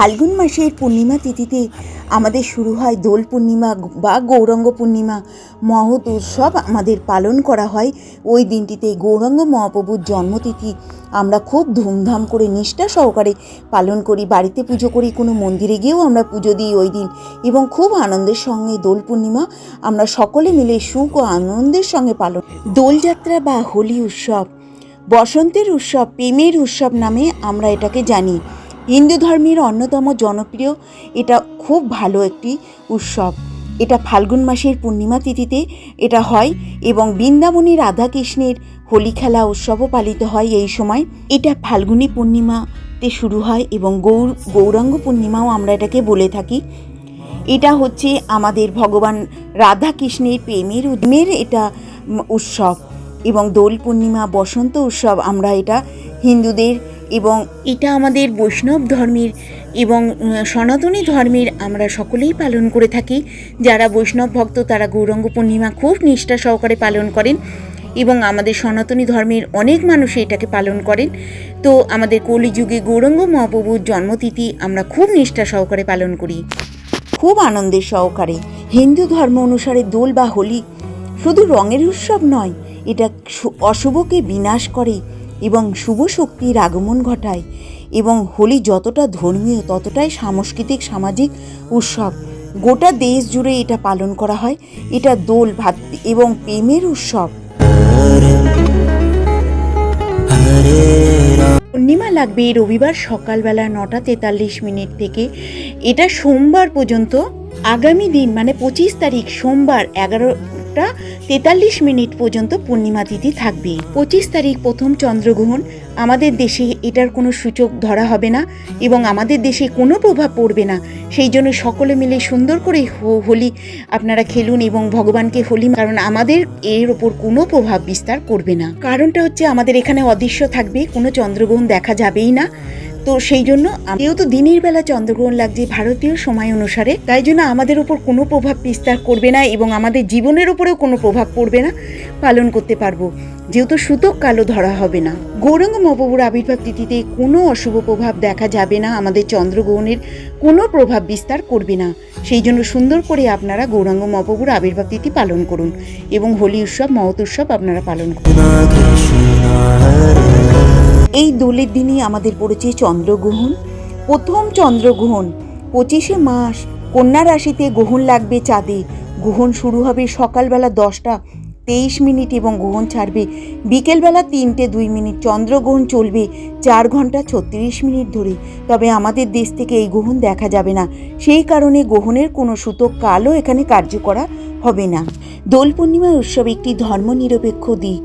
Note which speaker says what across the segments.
Speaker 1: ফাল্গুন মাসের পূর্ণিমা তিথিতে আমাদের শুরু হয় দোল পূর্ণিমা বা গৌরঙ্গ পূর্ণিমা মহৎ উৎসব আমাদের পালন করা হয় ওই দিনটিতে গৌরঙ্গ মহাপ্রভুর জন্মতিথি আমরা খুব ধুমধাম করে নিষ্ঠা সহকারে পালন করি বাড়িতে পুজো করি কোনো মন্দিরে গিয়েও আমরা পুজো দিই ওই দিন এবং খুব আনন্দের সঙ্গে দোল পূর্ণিমা আমরা সকলে মিলে সুখ ও আনন্দের সঙ্গে পালন দোলযাত্রা বা হোলি উৎসব বসন্তের উৎসব প্রেমের উৎসব নামে আমরা এটাকে জানি হিন্দু ধর্মের অন্যতম জনপ্রিয় এটা খুব ভালো একটি উৎসব এটা ফাল্গুন মাসের পূর্ণিমা তিথিতে এটা হয় এবং বৃন্দাবনের রাধাকৃষ্ণের হোলি খেলা উৎসবও পালিত হয় এই সময় এটা ফাল্গুনী পূর্ণিমাতে শুরু হয় এবং গৌর গৌরাঙ্গ পূর্ণিমাও আমরা এটাকে বলে থাকি এটা হচ্ছে আমাদের ভগবান রাধাকৃষ্ণের প্রেমের উদ্মের এটা উৎসব এবং দোল পূর্ণিমা বসন্ত উৎসব আমরা এটা হিন্দুদের এবং এটা আমাদের বৈষ্ণব ধর্মের এবং সনাতনী ধর্মের আমরা সকলেই পালন করে থাকি যারা বৈষ্ণব ভক্ত তারা গৌরঙ্গ পূর্ণিমা খুব নিষ্ঠা সহকারে পালন করেন এবং আমাদের সনাতনী ধর্মের অনেক মানুষ এটাকে পালন করেন তো আমাদের কলিযুগে গৌরঙ্গ মহাপ্রভুর জন্মতিথি আমরা খুব নিষ্ঠা সহকারে পালন করি খুব আনন্দের সহকারে হিন্দু ধর্ম অনুসারে দোল বা হোলি শুধু রঙের উৎসব নয় এটা অশুভকে বিনাশ করে এবং শুভ শক্তির আগমন ঘটায় এবং হোলি যতটা ধর্মীয় ততটাই সাংস্কৃতিক সামাজিক উৎসব গোটা দেশ জুড়ে এটা পালন করা হয় এটা দোল ভাত এবং প্রেমের উৎসব পূর্ণিমা লাগবে রবিবার সকালবেলা নটা তেতাল্লিশ মিনিট থেকে এটা সোমবার পর্যন্ত আগামী দিন মানে পঁচিশ তারিখ সোমবার এগারো একটা তেতাল্লিশ মিনিট পর্যন্ত পূর্ণিমা তিথি থাকবে পঁচিশ তারিখ প্রথম চন্দ্রগ্রহণ আমাদের দেশে এটার কোনো সূচক ধরা হবে না এবং আমাদের দেশে কোনো প্রভাব পড়বে না সেই জন্য সকলে মিলে সুন্দর করে হোলি আপনারা খেলুন এবং ভগবানকে হোলি কারণ আমাদের এর ওপর কোনো প্রভাব বিস্তার করবে না কারণটা হচ্ছে আমাদের এখানে অদৃশ্য থাকবে কোনো চন্দ্রগ্রহণ দেখা যাবেই না তো সেই জন্য যেহেতু দিনের বেলা চন্দ্রগ্রহণ লাগছে ভারতীয় সময় অনুসারে তাই জন্য আমাদের উপর কোনো প্রভাব বিস্তার করবে না এবং আমাদের জীবনের উপরেও কোনো প্রভাব পড়বে না পালন করতে পারবো যেহেতু সুতক কালো ধরা হবে না গৌরাঙ্গ মহাপ্রভুর আবির্ভাব তিথিতে কোনো অশুভ প্রভাব দেখা যাবে না আমাদের চন্দ্রগ্রহণের কোনো প্রভাব বিস্তার করবে না সেই জন্য সুন্দর করে আপনারা গৌরাঙ্গ মহাপ্রভুর আবির্ভাব তিথি পালন করুন এবং হোলি উৎসব মহৎ উৎসব আপনারা পালন করুন এই দোলের দিনই আমাদের পড়েছে চন্দ্রগ্রহণ প্রথম চন্দ্রগ্রহণ পঁচিশে মাস কন্যা রাশিতে গ্রহণ লাগবে চাঁদে গ্রহণ শুরু হবে সকালবেলা দশটা তেইশ মিনিট এবং গ্রহণ ছাড়বে বিকেলবেলা তিনটে দুই মিনিট চন্দ্রগ্রহণ চলবে চার ঘন্টা ছত্রিশ মিনিট ধরে তবে আমাদের দেশ থেকে এই গ্রহণ দেখা যাবে না সেই কারণে গ্রহণের কোনো সূতক কালও এখানে কার্য করা হবে না দোল পূর্ণিমা উৎসব একটি ধর্মনিরপেক্ষ দিক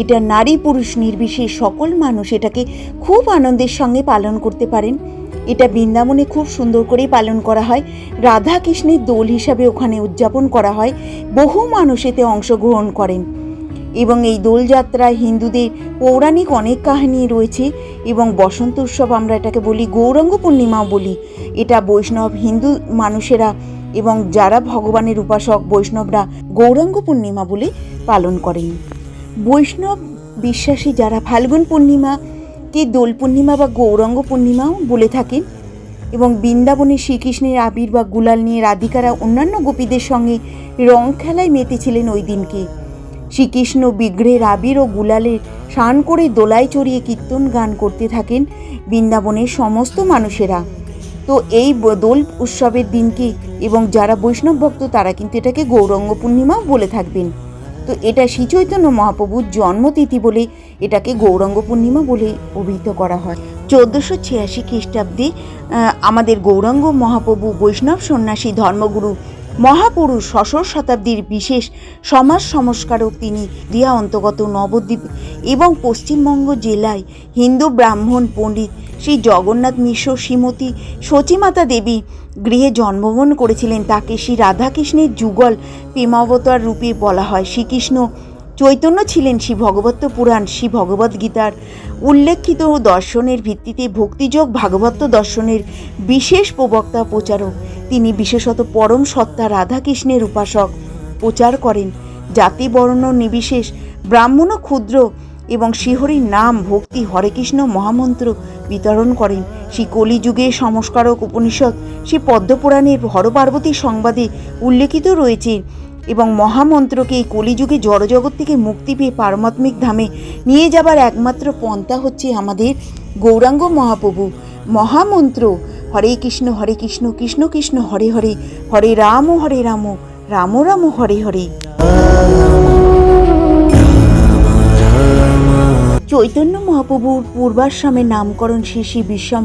Speaker 1: এটা নারী পুরুষ নির্বিশেষ সকল মানুষ এটাকে খুব আনন্দের সঙ্গে পালন করতে পারেন এটা বৃন্দাবনে খুব সুন্দর করেই পালন করা হয় রাধা কৃষ্ণের দোল হিসাবে ওখানে উদযাপন করা হয় বহু মানুষ এতে অংশগ্রহণ করেন এবং এই দোলযাত্রায় হিন্দুদের পৌরাণিক অনেক কাহিনী রয়েছে এবং বসন্ত উৎসব আমরা এটাকে বলি গৌরাঙ্গ পূর্ণিমাও বলি এটা বৈষ্ণব হিন্দু মানুষেরা এবং যারা ভগবানের উপাসক বৈষ্ণবরা গৌরাঙ্গ পূর্ণিমা বলে পালন করেন বৈষ্ণব বিশ্বাসী যারা ফাল্গুন পূর্ণিমা কে দোল পূর্ণিমা বা গৌরঙ্গ পূর্ণিমাও বলে থাকেন এবং বৃন্দাবনে শ্রীকৃষ্ণের আবির বা গুলাল নিয়ে রাধিকারা অন্যান্য গোপীদের সঙ্গে রং খেলায় মেতেছিলেন ওই দিনকে শ্রীকৃষ্ণ বিগ্রহের আবির ও গুলালের স্নান করে দোলায় চড়িয়ে কীর্তন গান করতে থাকেন বৃন্দাবনের সমস্ত মানুষেরা তো এই দোল উৎসবের দিনকে এবং যারা বৈষ্ণব ভক্ত তারা কিন্তু এটাকে গৌরঙ্গ পূর্ণিমাও বলে থাকবেন তো এটা শ্রী চৈতন্য মহাপ্রভুর জন্মতিথি বলে এটাকে গৌরাঙ্গ পূর্ণিমা বলে অভিহিত করা হয় চোদ্দোশো ছিয়াশি খ্রিস্টাব্দে আমাদের গৌরাঙ্গ মহাপ্রভু বৈষ্ণব সন্ন্যাসী ধর্মগুরু মহাপুরুষ ষষ্ঠ শতাব্দীর বিশেষ সমাজ সংস্কারক তিনি দিয়া অন্তর্গত নবদ্বীপ এবং পশ্চিমবঙ্গ জেলায় হিন্দু ব্রাহ্মণ পণ্ডিত শ্রী জগন্নাথ মিশ্র শ্রীমতী সচিমাতা দেবী গৃহে জন্মগ্রহণ করেছিলেন তাকে শ্রী রাধাকৃষ্ণের যুগল প্রেমাবতার রূপে বলা হয় শ্রীকৃষ্ণ চৈতন্য ছিলেন শ্রী ভগবত পুরাণ শ্রী ভগবত গীতার উল্লেখিত দর্শনের ভিত্তিতে ভক্তিযোগ ভাগবত দর্শনের বিশেষ প্রবক্তা প্রচারক তিনি বিশেষত পরম সত্তা রাধাকৃষ্ণের উপাসক প্রচার করেন জাতি বর্ণ নিবিশেষ ব্রাহ্মণ ক্ষুদ্র এবং শ্রীহরির নাম ভক্তি হরেকৃষ্ণ মহামন্ত্র বিতরণ করেন শ্রী কলিযুগে সংস্কারক উপনিষদ শ্রী পদ্মপুরাণের হরপার্বতী সংবাদে উল্লেখিত রয়েছে এবং মহামন্ত্রকে এই কলিযুগে জড়জগৎ থেকে মুক্তি পেয়ে পারমাত্মিক ধামে নিয়ে যাবার একমাত্র পন্থা হচ্ছে আমাদের গৌরাঙ্গ মহাপ্রভু মহামন্ত্র হরে কৃষ্ণ হরে কৃষ্ণ কৃষ্ণ কৃষ্ণ হরে হরে হরে রাম হরে রাম রাম রাম হরে হরে চৈতন্য মহাপ্রভুর পূর্বাশ্রমে নামকরণ শেষে বিষম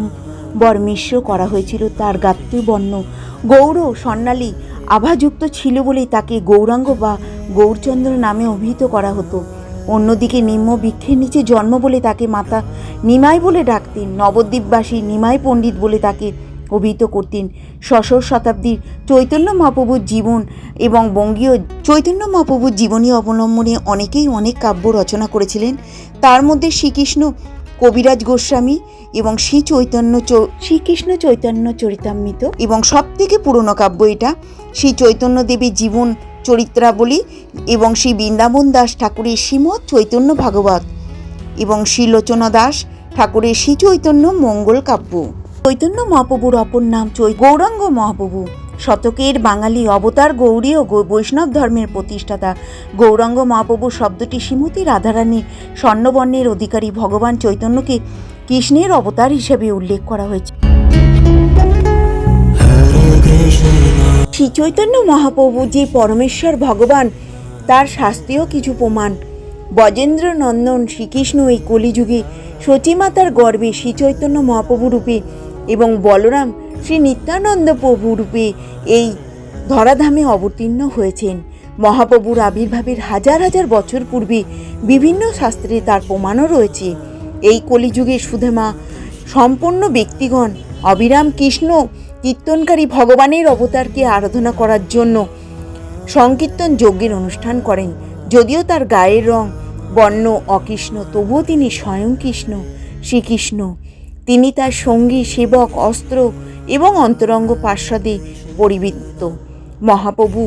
Speaker 1: বর মিশ্র করা হয়েছিল তার গাত্রীবর্ণ গৌর স্বর্ণালী আভাযুক্ত ছিল বলেই তাকে গৌরাঙ্গ বা গৌরচন্দ্র নামে অভিহিত করা হতো অন্যদিকে নিম্ন বৃক্ষের নিচে জন্ম বলে তাকে মাতা নিমাই বলে ডাকতেন নবদ্বীপবাসী নিমাই পণ্ডিত বলে তাকে অভিহিত করতেন ষষ্ঠ শতাব্দীর চৈতন্য মহাপ্রভুর জীবন এবং বঙ্গীয় চৈতন্য মহাপ্রভুর জীবনী অবলম্বনে অনেকেই অনেক কাব্য রচনা করেছিলেন তার মধ্যে শ্রীকৃষ্ণ কবিরাজ গোস্বামী এবং শ্রী চৈতন্য শ্রীকৃষ্ণ চৈতন্য চরিতামৃত এবং সব থেকে পুরনো কাব্য এটা শ্রী চৈতন্য দেবীর জীবন চরিত্রাবলী এবং শ্রী বৃন্দাবন দাস ঠাকুরের শ্রীমৎ চৈতন্য ভাগবত এবং শ্রীলোচনা দাস ঠাকুরের শ্রী চৈতন্য মঙ্গল কাব্য চৈতন্য মহাপ্রভুর অপর নাম চৈ গৌরাঙ্গ মহাপ্রভু শতকের বাঙালি অবতার গৌরী ও বৈষ্ণব ধর্মের প্রতিষ্ঠাতা গৌরাঙ্গ মহাপ্রভু শব্দটি শ্রীমতী রাধারানীর স্বর্ণবর্ণের অধিকারী ভগবান চৈতন্যকে কৃষ্ণের অবতার হিসেবে উল্লেখ করা হয়েছে শ্রী চৈতন্য মহাপ্রভু যে পরমেশ্বর ভগবান তার শাস্ত্রীয় কিছু প্রমাণ বজেন্দ্র নন্দন শ্রীকৃষ্ণ এই কলিযুগে সচিমাতার গর্বে শ্রীচৈতন্য মহাপ্রভু রূপে এবং বলরাম শ্রী নিত্যানন্দ প্রভুরূপে এই ধরাধামে অবতীর্ণ হয়েছেন মহাপ্রভুর আবির্ভাবের হাজার হাজার বছর পূর্বে বিভিন্ন শাস্ত্রে তার প্রমাণও রয়েছে এই কলিযুগে সুধেমা সম্পূর্ণ ব্যক্তিগণ অবিরাম কৃষ্ণ কীর্তনকারী ভগবানের অবতারকে আরাধনা করার জন্য সংকীর্তন যজ্ঞের অনুষ্ঠান করেন যদিও তার গায়ের রং বর্ণ অকৃষ্ণ তবুও তিনি স্বয়ং কৃষ্ণ শ্রীকৃষ্ণ তিনি তার সঙ্গী সেবক অস্ত্র এবং অন্তরঙ্গ পার্শ্বাদে পরিবৃত্ত মহাপ্রভু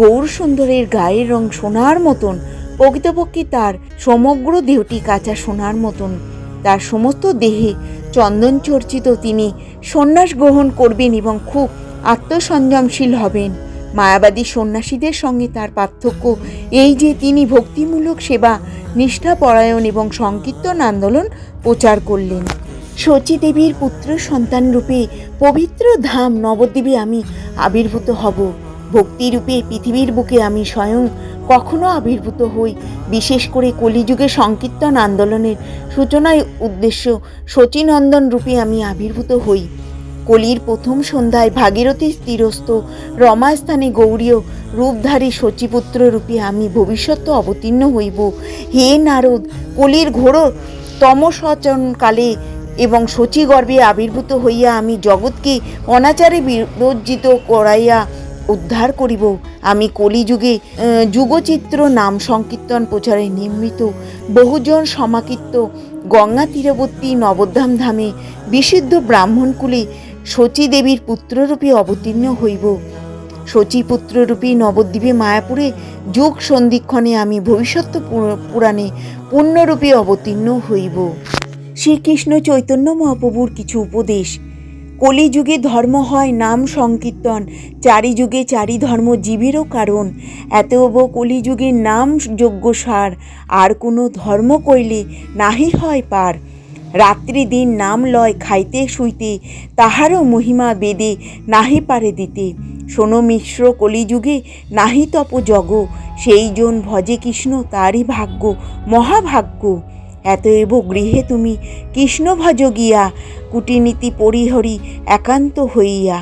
Speaker 1: গৌরসুন্দরের গায়ের রং সোনার মতন প্রকৃতপক্ষে তার সমগ্র দেহটি কাঁচা সোনার মতন তার সমস্ত দেহে চন্দন চর্চিত তিনি সন্ন্যাস গ্রহণ করবেন এবং খুব আত্মসংযমশীল হবেন মায়াবাদী সন্ন্যাসীদের সঙ্গে তার পার্থক্য এই যে তিনি ভক্তিমূলক সেবা নিষ্ঠাপরায়ণ এবং সংকীর্তন আন্দোলন প্রচার করলেন শচীদেবীর পুত্র সন্তান রূপে পবিত্র ধাম নবদ্বীপে আমি আবির্ভূত হব ভক্তিরূপে পৃথিবীর বুকে আমি স্বয়ং কখনো আবির্ভূত হই বিশেষ করে কলিযুগে সংকীর্তন আন্দোলনের সূচনায় উদ্দেশ্য শচীনন্দন রূপে আমি আবির্ভূত হই কলির প্রথম সন্ধ্যায় ভাগীরথী স্থিরস্থ রমাস্থানে গৌরীয় রূপধারী শচীপুত্র রূপে আমি ভবিষ্যৎ অবতীর্ণ হইব হে নারদ কলির ঘোর তমসচনকালে এবং গর্বে আবির্ভূত হইয়া আমি জগৎকে অনাচারে বিরজ্জিত করাইয়া উদ্ধার করিব আমি কলিযুগে যুগচিত্র নাম সংকীর্তন প্রচারে নির্মিত বহুজন সমাকীর্ত গঙ্গা তীরবর্তী নবদ্ধাম ধামে বিশুদ্ধ ব্রাহ্মণকুলে শচীদেবীর পুত্ররূপে অবতীর্ণ হইব পুত্ররূপী নবদ্বীপে মায়াপুরে যোগ সন্ধিক্ষণে আমি ভবিষ্যৎ পুরাণে পূর্ণরূপে অবতীর্ণ হইব শ্রীকৃষ্ণ চৈতন্য মহাপ্রভুর কিছু উপদেশ কলিযুগে ধর্ম হয় নাম সংকীর্তন চারিযুগে চারি ধর্ম জীবেরও কারণ এতব কলিযুগে নাম যোগ্য সার আর কোনো ধর্ম কইলে নাহি হয় পার রাত্রি দিন নাম লয় খাইতে শুইতে তাহারও মহিমা বেদে নাহি পারে দিতে শোনো মিশ্র কলিযুগে নাহি তপ জগ সেই জন ভজে কৃষ্ণ তারই ভাগ্য মহাভাগ্য এতএব গৃহে তুমি কৃষ্ণ গিয়া কুটিনীতি পরিহরি একান্ত হইয়া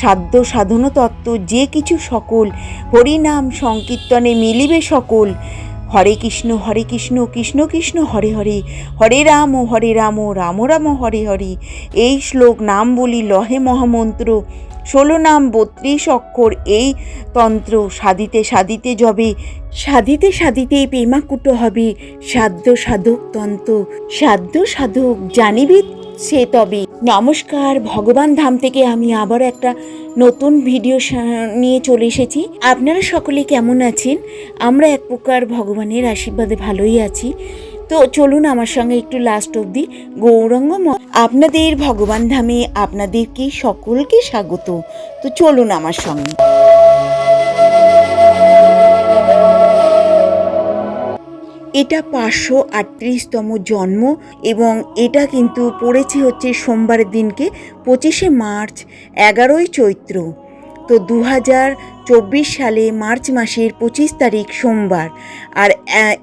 Speaker 1: সাধ্য সাধনতত্ত্ব যে কিছু সকল হরিনাম সংকীর্তনে মিলিবে সকল হরে কৃষ্ণ হরে কৃষ্ণ কৃষ্ণ কৃষ্ণ হরে হরে হরে রাম হরে রাম রাম রাম হরে হরে এই শ্লোক নাম বলি লহে মহামন্ত্র ষোলো নাম বত্রিশ অক্ষর এই তন্ত্র সাধিতে সাধিতে যবে সাধিতে সাধিতে পেমাকুট হবে সাধ্য সাধক তন্ত্র সাধ্য সাধক জানিবে সে তবে নমস্কার ভগবান ধাম থেকে আমি আবার একটা নতুন ভিডিও নিয়ে চলে এসেছি আপনারা সকলে কেমন আছেন আমরা এক প্রকার ভগবানের আশীর্বাদে ভালোই আছি তো চলুন আমার সঙ্গে একটু লাস্ট অব্দি গৌরাঙ্গম আপনাদের ভগবান ধামে আপনাদেরকে সকলকে স্বাগত তো চলুন আমার সঙ্গে এটা পাঁচশো আটত্রিশতম জন্ম এবং এটা কিন্তু পড়েছে হচ্ছে সোমবারের দিনকে পঁচিশে মার্চ এগারোই চৈত্র তো দু সালে মার্চ মাসের পঁচিশ তারিখ সোমবার আর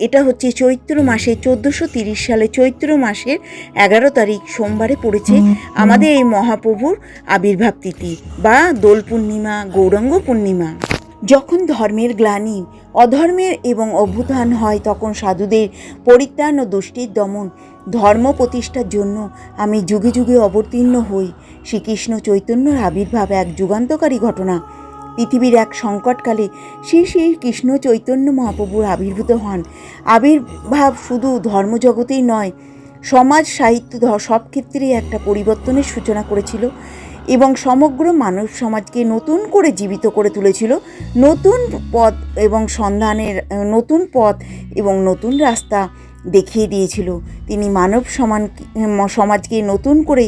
Speaker 1: এটা হচ্ছে চৈত্র মাসে চোদ্দোশো তিরিশ সালে চৈত্র মাসের এগারো তারিখ সোমবারে পড়েছে আমাদের এই মহাপ্রভুর আবির্ভাব তিথি বা দোল পূর্ণিমা গৌরাঙ্গ পূর্ণিমা যখন ধর্মের গ্লানি অধর্মের এবং অভ্যুত্থান হয় তখন সাধুদের পরিত্রাণ ও দুষ্টির দমন ধর্ম প্রতিষ্ঠার জন্য আমি যুগে যুগে অবতীর্ণ হই শ্রীকৃষ্ণ চৈতন্যর আবির্ভাব এক যুগান্তকারী ঘটনা পৃথিবীর এক সংকটকালে শ্রী শ্রী কৃষ্ণ চৈতন্য মহাপ্রভুর আবির্ভূত হন আবির্ভাব শুধু ধর্মজগতেই নয় সমাজ সাহিত্য সব ক্ষেত্রেই একটা পরিবর্তনের সূচনা করেছিল এবং সমগ্র মানব সমাজকে নতুন করে জীবিত করে তুলেছিল নতুন পথ এবং সন্ধানের নতুন পথ এবং নতুন রাস্তা দেখিয়ে দিয়েছিল তিনি মানব সমান সমাজকে নতুন করে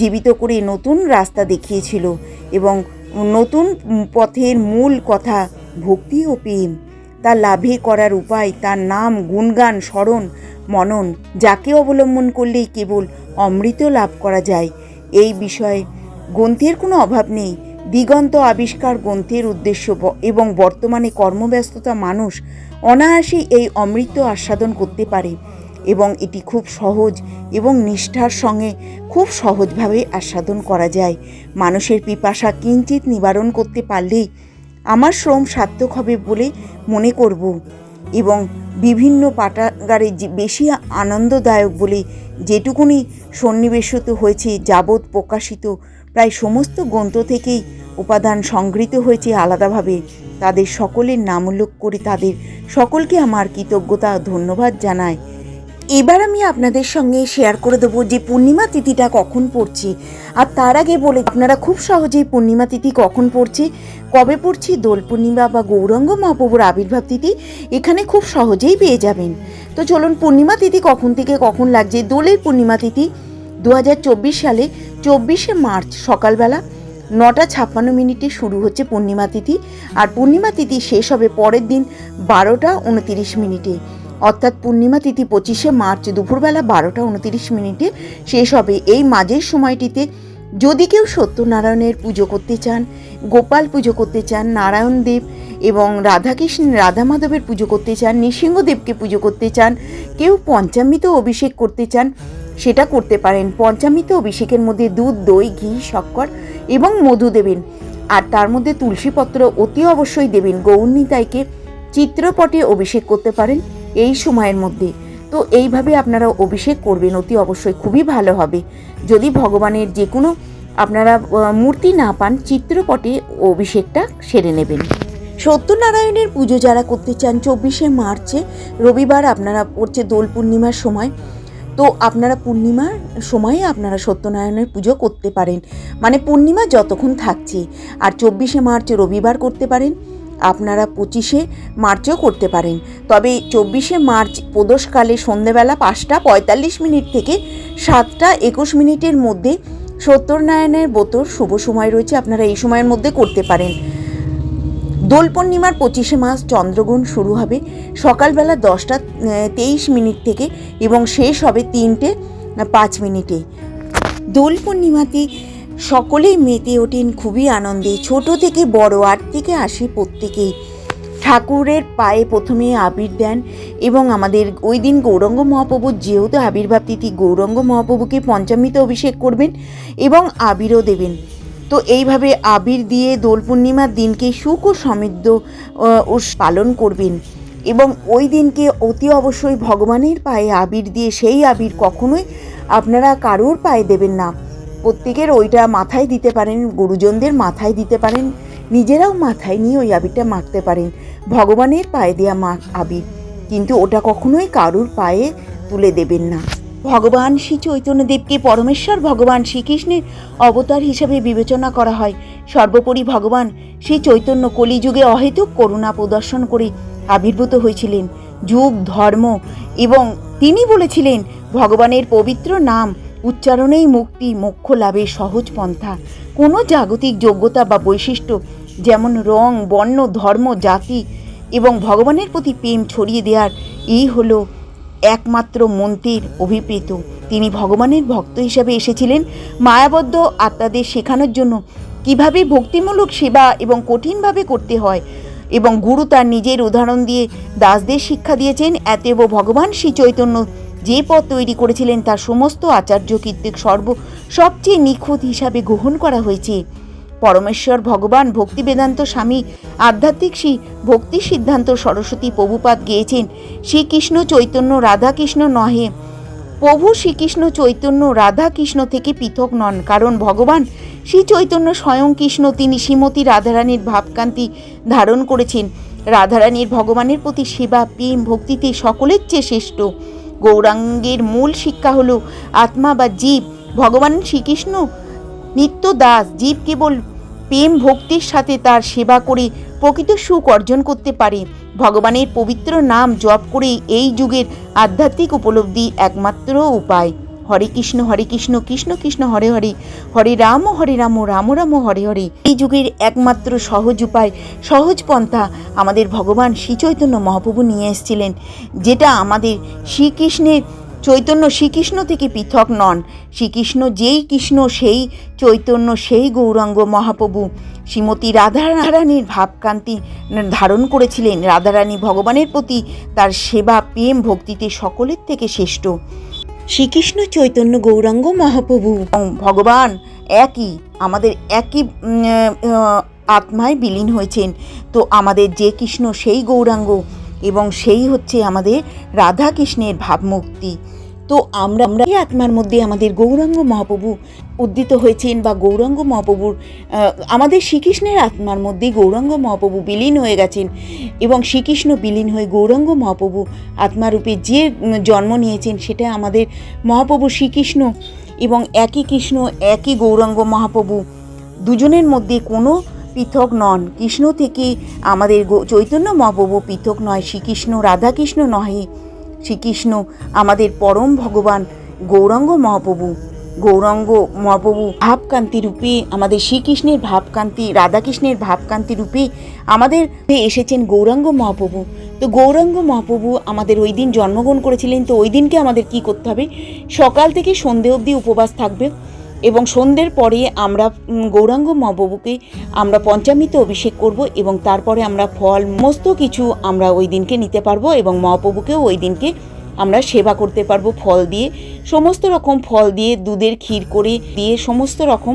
Speaker 1: জীবিত করে নতুন রাস্তা দেখিয়েছিল এবং নতুন পথের মূল কথা ভক্তি ও প্রেম তা লাভে করার উপায় তার নাম গুণগান স্মরণ মনন যাকে অবলম্বন করলেই কেবল অমৃত লাভ করা যায় এই বিষয়ে গ্রন্থের কোনো অভাব নেই দিগন্ত আবিষ্কার গ্রন্থের উদ্দেশ্য এবং বর্তমানে কর্মব্যস্ততা মানুষ অনায়াসেই এই অমৃত আস্বাদন করতে পারে এবং এটি খুব সহজ এবং নিষ্ঠার সঙ্গে খুব সহজভাবে আস্বাদন করা যায় মানুষের পিপাসা কিঞ্চিত নিবারণ করতে পারলেই আমার শ্রম সার্থক হবে বলে মনে করব এবং বিভিন্ন পাঠাগারে বেশি আনন্দদায়ক বলে যেটুকুনি সন্নিবেশিত হয়েছে যাবৎ প্রকাশিত প্রায় সমস্ত গ্রন্থ থেকেই উপাদান সংগৃহীত হয়েছে আলাদাভাবে তাদের সকলের নাম উল্লেখ করে তাদের সকলকে আমার কৃতজ্ঞতা ধন্যবাদ জানায় এবার আমি আপনাদের সঙ্গে শেয়ার করে দেবো যে পূর্ণিমা তিথিটা কখন পড়ছি আর তার আগে বলে আপনারা খুব সহজেই পূর্ণিমা তিথি কখন পড়ছে কবে পড়ছে দোল পূর্ণিমা বা গৌরাঙ্গ মহাপ্রভুর আবির্ভাব তিথি এখানে খুব সহজেই পেয়ে যাবেন তো চলুন পূর্ণিমা তিথি কখন থেকে কখন লাগছে দোলের পূর্ণিমা তিথি দু সালে চব্বিশে মার্চ সকালবেলা নটা ছাপ্পান্ন মিনিটে শুরু হচ্ছে পূর্ণিমা তিথি আর পূর্ণিমা তিথি শেষ হবে পরের দিন বারোটা উনতিরিশ মিনিটে অর্থাৎ পূর্ণিমা তিথি পঁচিশে মার্চ দুপুরবেলা বারোটা উনতিরিশ মিনিটে শেষ হবে এই মাঝের সময়টিতে যদি কেউ সত্যনারায়ণের পুজো করতে চান গোপাল পুজো করতে চান নারায়ণ দেব এবং রাধাকৃষ্ণ রাধা মাধবের পুজো করতে চান নৃসিংহদেবকে পুজো করতে চান কেউ পঞ্চামৃত অভিষেক করতে চান সেটা করতে পারেন পঞ্চামৃত অভিষেকের মধ্যে দুধ দই ঘি শক্কর এবং মধু দেবেন আর তার মধ্যে তুলসীপত্র অতি অবশ্যই দেবেন গৌরনীতাইকে চিত্রপটে অভিষেক করতে পারেন এই সময়ের মধ্যে তো এইভাবে আপনারা অভিষেক করবেন অতি অবশ্যই খুবই ভালো হবে যদি ভগবানের যে কোনো আপনারা মূর্তি না পান চিত্রপটে অভিষেকটা সেরে নেবেন সত্যনারায়ণের পুজো যারা করতে চান চব্বিশে মার্চে রবিবার আপনারা পড়ছে দোল পূর্ণিমার সময় তো আপনারা পূর্ণিমার সময়ে আপনারা সত্যনারায়ণের পুজো করতে পারেন মানে পূর্ণিমা যতক্ষণ থাকছে আর চব্বিশে মার্চ রবিবার করতে পারেন আপনারা পঁচিশে মার্চও করতে পারেন তবে চব্বিশে মার্চ প্রদোষকালে সন্ধেবেলা পাঁচটা পঁয়তাল্লিশ মিনিট থেকে সাতটা একুশ মিনিটের মধ্যে সত্যনারায়ণের বোতর শুভ সময় রয়েছে আপনারা এই সময়ের মধ্যে করতে পারেন দোল পূর্ণিমার পঁচিশে মাস চন্দ্রগ্রহণ শুরু হবে সকালবেলা দশটা তেইশ মিনিট থেকে এবং শেষ হবে তিনটে পাঁচ মিনিটে দোল পূর্ণিমাতে সকলেই মেতে ওঠেন খুবই আনন্দে ছোট থেকে বড় আট থেকে আসে প্রত্যেকেই ঠাকুরের পায়ে প্রথমে আবির দেন এবং আমাদের ওই দিন গৌরঙ্গ মহাপ্রভু যেহেতু আবির্ভাব তিথি গৌরঙ্গ মহাপ্রভুকে পঞ্চামৃত অভিষেক করবেন এবং আবিরও দেবেন তো এইভাবে আবির দিয়ে দোল পূর্ণিমার দিনকে সুখ ও সমৃদ্ধ পালন করবেন এবং ওই দিনকে অতি অবশ্যই ভগবানের পায়ে আবির দিয়ে সেই আবির কখনোই আপনারা কারোর পায়ে দেবেন না প্রত্যেকের ওইটা মাথায় দিতে পারেন গুরুজনদের মাথায় দিতে পারেন নিজেরাও মাথায় নিয়ে ওই আবিরটা মাখতে পারেন ভগবানের পায়ে দেওয়া মা আবির কিন্তু ওটা কখনোই কারুর পায়ে তুলে দেবেন না ভগবান শ্রী চৈতন্যদেবকে পরমেশ্বর ভগবান শ্রীকৃষ্ণের অবতার হিসাবে বিবেচনা করা হয় সর্বোপরি ভগবান শ্রী চৈতন্য কলিযুগে অহেতুক করুণা প্রদর্শন করে আবির্ভূত হয়েছিলেন যুগ ধর্ম এবং তিনি বলেছিলেন ভগবানের পবিত্র নাম উচ্চারণেই মুক্তি মোক্ষ লাভের সহজ পন্থা কোনো জাগতিক যোগ্যতা বা বৈশিষ্ট্য যেমন রং বর্ণ ধর্ম জাতি এবং ভগবানের প্রতি প্রেম ছড়িয়ে দেওয়ার এই হলো একমাত্র মন্ত্রীর অভিপ্রেত তিনি ভগবানের ভক্ত হিসাবে এসেছিলেন মায়াবদ্ধ আত্মাদের শেখানোর জন্য কিভাবে ভক্তিমূলক সেবা এবং কঠিনভাবে করতে হয় এবং গুরু তার নিজের উদাহরণ দিয়ে দাসদের শিক্ষা দিয়েছেন এতেব ভগবান শ্রী চৈতন্য যে পথ তৈরি করেছিলেন তার সমস্ত আচার্য কীর্তিক সর্ব সবচেয়ে নিখুঁত হিসাবে গ্রহণ করা হয়েছে পরমেশ্বর ভগবান ভক্তি বেদান্ত স্বামী আধ্যাত্মিক শ্রী ভক্তি সিদ্ধান্ত সরস্বতী প্রভুপাত গিয়েছেন শ্রীকৃষ্ণ চৈতন্য রাধাকৃষ্ণ নহে প্রভু শ্রীকৃষ্ণ চৈতন্য রাধা কৃষ্ণ থেকে পৃথক নন কারণ ভগবান শ্রী চৈতন্য স্বয়ং কৃষ্ণ তিনি শ্রীমতী রাধারানীর ভাবকান্তি ধারণ করেছেন রাধারানীর ভগবানের প্রতি সেবা প্রেম ভক্তিতে সকলের চেয়ে শ্রেষ্ঠ গৌরাঙ্গের মূল শিক্ষা হল আত্মা বা জীব ভগবান শ্রীকৃষ্ণ নিত্য দাস জীব কেবল প্রেম ভক্তির সাথে তার সেবা করে প্রকৃত সুখ অর্জন করতে পারে ভগবানের পবিত্র নাম জপ করে এই যুগের আধ্যাত্মিক উপলব্ধি একমাত্র উপায় হরে কৃষ্ণ হরে কৃষ্ণ কৃষ্ণ কৃষ্ণ হরে হরে হরে রাম হরে রাম রাম রাম হরে হরে এই যুগের একমাত্র সহজ উপায় সহজ পন্থা আমাদের ভগবান শ্রীচৈতন্য মহাপ্রভু নিয়ে এসেছিলেন যেটা আমাদের শ্রীকৃষ্ণের চৈতন্য শ্রীকৃষ্ণ থেকে পৃথক নন শ্রীকৃষ্ণ যেই কৃষ্ণ সেই চৈতন্য সেই গৌরাঙ্গ মহাপ্রভু শ্রীমতী রাধারানীর ভাবকান্তি ধারণ করেছিলেন রাধারানী ভগবানের প্রতি তার সেবা প্রেম ভক্তিতে সকলের থেকে শ্রেষ্ঠ শ্রীকৃষ্ণ চৈতন্য গৌরাঙ্গ মহাপ্রভু ভগবান একই আমাদের একই আত্মায় বিলীন হয়েছেন তো আমাদের যে কৃষ্ণ সেই গৌরাঙ্গ এবং সেই হচ্ছে আমাদের রাধা কৃষ্ণের ভাবমুক্তি তো আমরা আমরা আত্মার মধ্যে আমাদের গৌরাঙ্গ মহাপ্রভু উদ্দিত হয়েছেন বা গৌরাঙ্গ মহাপ্রভুর আমাদের শ্রীকৃষ্ণের আত্মার মধ্যে গৌরাঙ্গ মহাপ্রভু বিলীন হয়ে গেছেন এবং শ্রীকৃষ্ণ বিলীন হয়ে গৌরাঙ্গ মহাপ্রভু আত্মারূপে যে জন্ম নিয়েছেন সেটা আমাদের মহাপ্রভু শ্রীকৃষ্ণ এবং একই কৃষ্ণ একই গৌরাঙ্গ মহাপ্রভু দুজনের মধ্যে কোনো পৃথক নন কৃষ্ণ থেকে আমাদের চৈতন্য মহাপ্রভু পৃথক নয় শ্রীকৃষ্ণ রাধাকৃষ্ণ নহে শ্রীকৃষ্ণ আমাদের পরম ভগবান গৌরাঙ্গ মহাপ্রভু গৌরাঙ্গ মহাপ্রভু ভাবকান্তি রূপে আমাদের শ্রীকৃষ্ণের ভাবকান্তি রাধাকৃষ্ণের ভাবকান্তি রূপে আমাদের এসেছেন গৌরাঙ্গ মহাপ্রভু তো গৌরাঙ্গ মহাপ্রভু আমাদের ওই দিন জন্মগ্রহণ করেছিলেন তো ওই দিনকে আমাদের কি করতে হবে সকাল থেকে সন্ধে অবধি উপবাস থাকবে এবং সন্ধ্যের পরে আমরা গৌরাঙ্গ মহাপ্রভুকে আমরা পঞ্চামিতে অভিষেক করব এবং তারপরে আমরা ফল সমস্ত কিছু আমরা ওই দিনকে নিতে পারবো এবং মহাপ্রভুকেও ওই দিনকে আমরা সেবা করতে পারবো ফল দিয়ে সমস্ত রকম ফল দিয়ে দুধের ক্ষীর করে দিয়ে সমস্ত রকম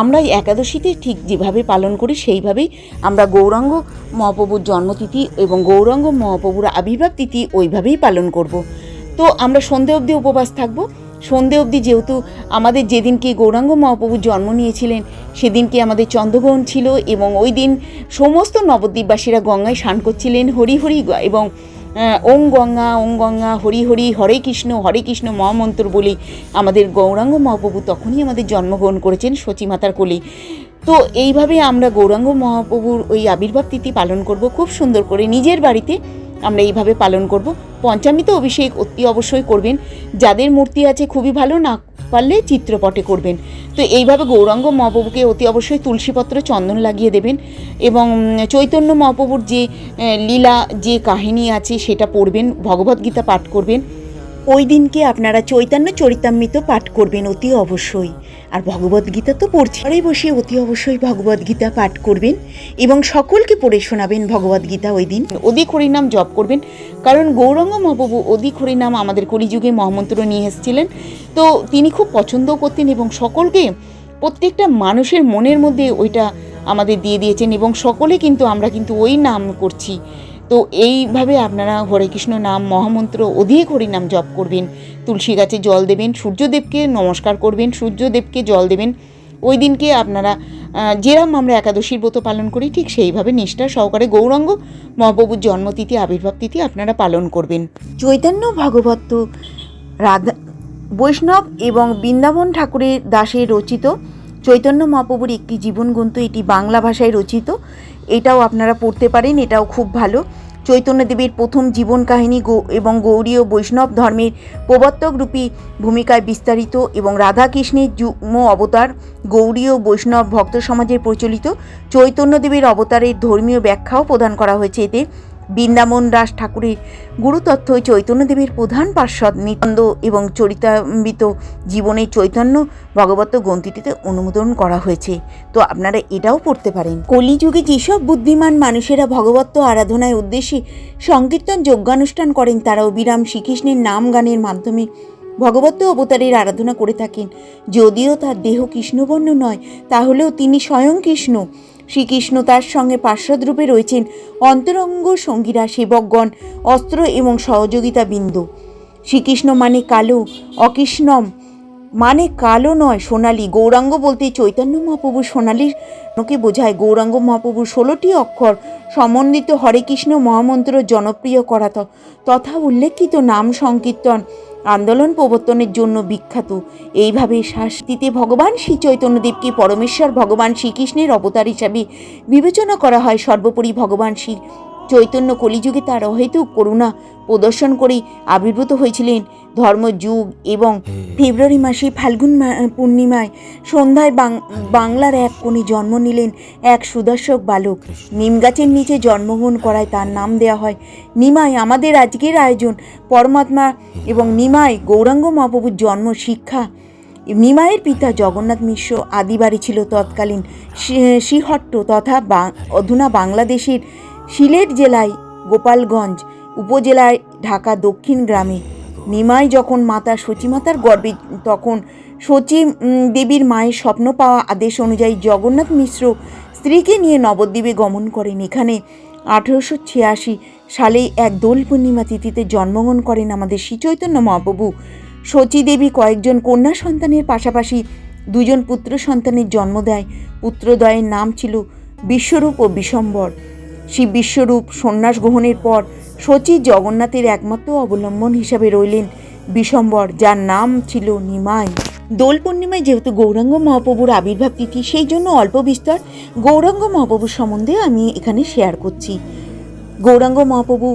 Speaker 1: আমরা একাদশীতে ঠিক যেভাবে পালন করি সেইভাবেই আমরা গৌরাঙ্গ মহাপ্রভুর জন্মতিথি এবং গৌরাঙ্গ মহাপ্রভুর আবির্ভাব তিথি ওইভাবেই পালন করব তো আমরা সন্ধে অবধি উপবাস থাকবো সন্ধে অবধি যেহেতু আমাদের যেদিনকে গৌরাঙ্গ মহাপ্রভু জন্ম নিয়েছিলেন সেদিনকে আমাদের চন্দ্রগ্রহণ ছিল এবং ওই দিন সমস্ত নবদ্বীপবাসীরা গঙ্গায় স্নান করছিলেন হরিহরি এবং ওম গঙ্গা ওম গঙ্গা হরি হরি হরে কৃষ্ণ হরে কৃষ্ণ মহামন্ত্র বলি আমাদের গৌরাঙ্গ মহাপ্রভু তখনই আমাদের জন্মগ্রহণ করেছেন সচিমাতার কোলে তো এইভাবে আমরা গৌরাঙ্গ মহাপ্রভুর ওই আবির্ভাব তিথি পালন করব খুব সুন্দর করে নিজের বাড়িতে আমরা এইভাবে পালন করব পঞ্চামৃতে অভিষেক অতি অবশ্যই করবেন যাদের মূর্তি আছে খুবই ভালো না পারলে চিত্রপটে করবেন তো এইভাবে গৌরাঙ্গ মহাপ্রভুকে অতি অবশ্যই তুলসীপত্র চন্দন লাগিয়ে দেবেন এবং চৈতন্য মহাপ্রভুর যে লীলা যে কাহিনী আছে সেটা পড়বেন ভগবদ্গীতা পাঠ করবেন ওই দিনকে আপনারা চৈতন্য চরিতামৃত পাঠ করবেন অতি অবশ্যই আর ভগবদ্গীতা তো পড়ছে ঘরে বসে অতি অবশ্যই ভগবদ্গীতা পাঠ করবেন এবং সকলকে পড়ে শোনাবেন ভগবদ্গীতা ওই দিন অধিক হরিনাম জপ করবেন কারণ গৌরঙ্গ মহাপ্রভু অধিক হরিনাম আমাদের কলিযুগে মহামন্ত্র নিয়ে এসেছিলেন তো তিনি খুব পছন্দও করতেন এবং সকলকে প্রত্যেকটা মানুষের মনের মধ্যে ওইটা আমাদের দিয়ে দিয়েছেন এবং সকলে কিন্তু আমরা কিন্তু ওই নাম করছি তো এইভাবে আপনারা হরে কৃষ্ণ নাম মহামন্ত্র অধিক হরিনাম জপ করবেন তুলসী গাছে জল দেবেন সূর্যদেবকে নমস্কার করবেন সূর্যদেবকে জল দেবেন ওই দিনকে আপনারা যেরম আমরা একাদশীর ব্রত পালন করি ঠিক সেইভাবে নিষ্ঠা সহকারে গৌরঙ্গ মহাপ্রভুর জন্মতিথি আবির্ভাব তিথি আপনারা পালন করবেন চৈতন্য ভাগবত রাধা বৈষ্ণব এবং বৃন্দাবন ঠাকুরের দাসে রচিত চৈতন্য মহাপ্রভুর একটি জীবনগ্রন্থ এটি বাংলা ভাষায় রচিত এটাও আপনারা পড়তে পারেন এটাও খুব ভালো চৈতন্যদেবের প্রথম জীবন কাহিনী এবং ও বৈষ্ণব ধর্মের প্রবর্তকরূপী ভূমিকায় বিস্তারিত এবং রাধাকৃষ্ণের যুগ্ম অবতার গৌরীয় বৈষ্ণব ভক্ত সমাজের প্রচলিত চৈতন্যদেবের অবতারের ধর্মীয় ব্যাখ্যাও প্রদান করা হয়েছে এতে বৃন্দাবন দাস ঠাকুরের গুরুতত্ত্ব চৈতন্যদেবের প্রধান পার্ষদ নিতন্দ এবং চরিতাম্বিত জীবনের চৈতন্য ভগবত গ্রন্থিটিতে অনুমোদন করা হয়েছে তো আপনারা এটাও পড়তে পারেন কলিযুগে যেসব বুদ্ধিমান মানুষেরা ভগবত আরাধনায় উদ্দেশ্যে সংকীর্তন যজ্ঞানুষ্ঠান করেন তারা অবিরাম শ্রীকৃষ্ণের নাম গানের মাধ্যমে ভগবত অবতারের আরাধনা করে থাকেন যদিও তার দেহ কৃষ্ণবর্ণ নয় তাহলেও তিনি স্বয়ং কৃষ্ণ শ্রীকৃষ্ণ তার সঙ্গে পার্শ্বদ্রূপে রয়েছেন অন্তরঙ্গ সঙ্গীরা সেবকগণ অস্ত্র এবং সহযোগিতা বিন্দু শ্রীকৃষ্ণ মানে কালো অকৃষ্ণম মানে কালো নয় সোনালি গৌরাঙ্গ বলতে চৈতন্য মহাপ্রভু সোনালির কে বোঝায় গৌরাঙ্গ মহাপ্রভুর ষোলোটি অক্ষর সমন্বিত হরে কৃষ্ণ মহামন্ত্র জনপ্রিয় করাত তথা উল্লেখিত নাম সংকীর্তন আন্দোলন প্রবর্তনের জন্য বিখ্যাত এইভাবে শাস্তিতে ভগবান শ্রী চৈতন্যদেবকে পরমেশ্বর ভগবান শ্রীকৃষ্ণের অবতার হিসাবে বিবেচনা করা হয় সর্বোপরি ভগবান শ্রী চৈতন্য কলিযুগে তার অহেতুক করুণা প্রদর্শন করেই আবির্ভূত হয়েছিলেন ধর্মযুগ এবং ফেব্রুয়ারি মাসে ফাল্গুন পূর্ণিমায় সন্ধ্যায় বাংলার এক কোণে জন্ম নিলেন এক সুদর্শক বালক নিম গাছের নিচে জন্মগ্রহণ করায় তার নাম দেয়া হয় নিমাই আমাদের আজকের আয়োজন পরমাত্মা এবং নিমাই গৌরাঙ্গ মহাপ্রভুর জন্ম শিক্ষা নিমাইয়ের পিতা জগন্নাথ মিশ্র আদিবাড়ি ছিল তৎকালীন শ্রীহট্ট তথা অধুনা বাংলাদেশের সিলেট জেলায় গোপালগঞ্জ উপজেলায় ঢাকা দক্ষিণ গ্রামে নিমাই যখন মাতা সচিমাতার গর্বে তখন সচী দেবীর মায়ের স্বপ্ন পাওয়া আদেশ অনুযায়ী জগন্নাথ মিশ্র স্ত্রীকে নিয়ে নবদ্বীপে গমন করেন এখানে আঠেরোশো ছিয়াশি সালেই এক দোল পূর্ণিমা তিথিতে জন্মগ্রহণ করেন আমাদের শ্রীচৈতন্য মহাপ্রভু সচীদেবী কয়েকজন কন্যা সন্তানের পাশাপাশি দুজন পুত্র সন্তানের জন্ম দেয় পুত্রদয়ের নাম ছিল বিশ্বরূপ ও বিশ্বম্বর শিব বিশ্বরূপ সন্ন্যাস গ্রহণের পর শচী জগন্নাথের একমাত্র অবলম্বন হিসাবে রইলেন বিশম্বর যার নাম ছিল নিমাই দোল পূর্ণিমায় যেহেতু গৌরাঙ্গ মহাপ্রভুর আবির্ভাব তিথি সেই জন্য অল্প বিস্তর গৌরাঙ্গ মহাপ্রভুর সম্বন্ধে আমি এখানে শেয়ার করছি গৌরাঙ্গ মহাপ্রভু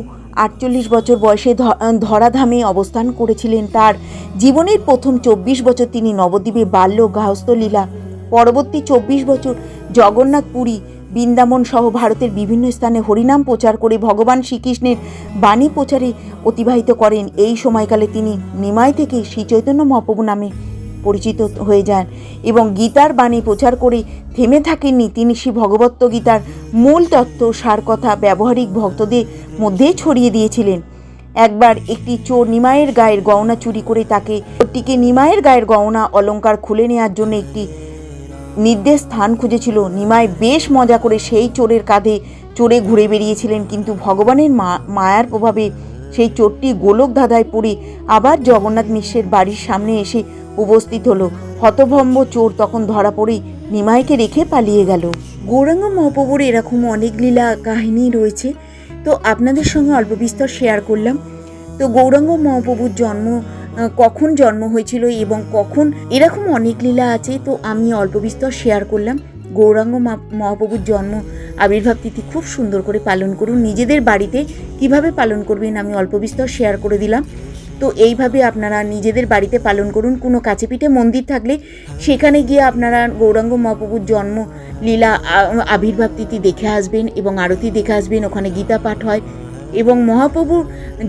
Speaker 1: আটচল্লিশ বছর বয়সে ধরাধামে অবস্থান করেছিলেন তার জীবনের প্রথম চব্বিশ বছর তিনি নবদ্বীপে বাল্য গাহস্থলীলা পরবর্তী চব্বিশ বছর জগন্নাথ পুরী বৃন্দাবন সহ ভারতের বিভিন্ন স্থানে হরিনাম প্রচার করে ভগবান শ্রীকৃষ্ণের বাণী প্রচারে অতিবাহিত করেন এই সময়কালে তিনি নিমাই থেকে শ্রীচৈতন্য মহাপ্রভু নামে পরিচিত হয়ে যান এবং গীতার বাণী প্রচার করে থেমে থাকেননি তিনি শ্রী ভগবত্ব গীতার মূল তত্ত্ব সার কথা ব্যবহারিক ভক্তদের মধ্যে ছড়িয়ে দিয়েছিলেন একবার একটি চোর নিমায়ের গায়ের গয়না চুরি করে তাকে চোরটিকে নিমায়ের গায়ের গয়না অলঙ্কার খুলে নেওয়ার জন্য একটি নির্দেশ স্থান খুঁজেছিল নিমায় বেশ মজা করে সেই চোরের কাঁধে চোরে ঘুরে বেরিয়েছিলেন কিন্তু ভগবানের মা মায়ার প্রভাবে সেই চোরটি গোলক ধাঁধায় পড়ে আবার জগন্নাথ মিশ্রের বাড়ির সামনে এসে উপস্থিত হলো হতভম্ব চোর তখন ধরা পড়ে নিমাইকে রেখে পালিয়ে গেল গৌরাঙ্গ মহাপ্রভুর এরকম অনেক লীলা কাহিনী রয়েছে তো আপনাদের সঙ্গে অল্প বিস্তর শেয়ার করলাম তো গৌরাঙ্গ মহাপ্রভুর জন্ম কখন জন্ম হয়েছিল এবং কখন এরকম অনেক লীলা আছে তো আমি অল্প বিস্তর শেয়ার করলাম গৌরাঙ্গ মহাপ্রভুর জন্ম আবির্ভাব তিথি খুব সুন্দর করে পালন করুন নিজেদের বাড়িতে কিভাবে পালন করবেন আমি অল্প বিস্তর শেয়ার করে দিলাম তো এইভাবে আপনারা নিজেদের বাড়িতে পালন করুন কোনো কাছে পিঠে মন্দির থাকলে সেখানে গিয়ে আপনারা গৌরাঙ্গ মহাপ্রভুর জন্ম লীলা আবির্ভাব তিথি দেখে আসবেন এবং আরতি দেখে আসবেন ওখানে গীতা পাঠ হয় এবং মহাপ্রভুর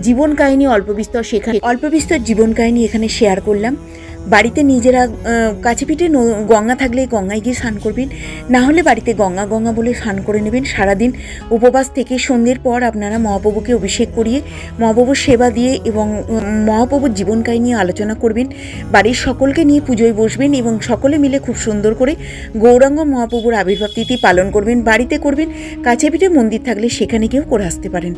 Speaker 1: জীবন কাহিনী অল্প বিস্তর শেখা অল্প বিস্তর জীবন কাহিনী এখানে শেয়ার করলাম বাড়িতে নিজেরা কাছে পিঠে গঙ্গা থাকলে গঙ্গায় গিয়ে স্নান করবেন না হলে বাড়িতে গঙ্গা গঙ্গা বলে স্নান করে নেবেন সারাদিন উপবাস থেকে সন্ধ্যের পর আপনারা মহাপ্রভুকে অভিষেক করিয়ে মহাপ্রভুর সেবা দিয়ে এবং মহাপ্রভুর জীবন কাহিনী আলোচনা করবেন বাড়ির সকলকে নিয়ে পুজোয় বসবেন এবং সকলে মিলে খুব সুন্দর করে গৌরাঙ্গ মহাপ্রভুর আবির্ভাব তিথি পালন করবেন বাড়িতে করবেন কাছে পিঠে মন্দির থাকলে সেখানে গিয়েও করে আসতে পারেন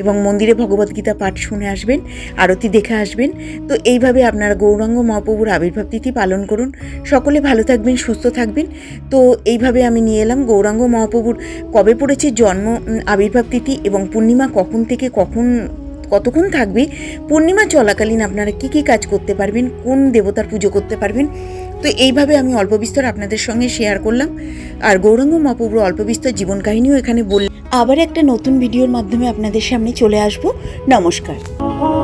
Speaker 1: এবং মন্দিরে ভগবদ্গীতা পাঠ শুনে আসবেন আরতি দেখে আসবেন তো এইভাবে আপনারা গৌরাঙ্গ মহাপ্রভুর আবির্ভাব তিথি পালন করুন সকলে ভালো থাকবেন সুস্থ থাকবেন তো এইভাবে আমি নিয়ে এলাম গৌরাঙ্গ মহাপ্রভুর কবে পড়েছে জন্ম আবির্ভাব তিথি এবং পূর্ণিমা কখন থেকে কখন কতক্ষণ থাকবে পূর্ণিমা চলাকালীন আপনারা কি কি কাজ করতে পারবেন কোন দেবতার পুজো করতে পারবেন তো এইভাবে আমি অল্প বিস্তর আপনাদের সঙ্গে শেয়ার করলাম আর গৌরাঙ্গ মাপুব্র অল্প বিস্তর জীবন কাহিনীও এখানে বললাম আবার একটা নতুন ভিডিওর মাধ্যমে আপনাদের সামনে চলে আসব নমস্কার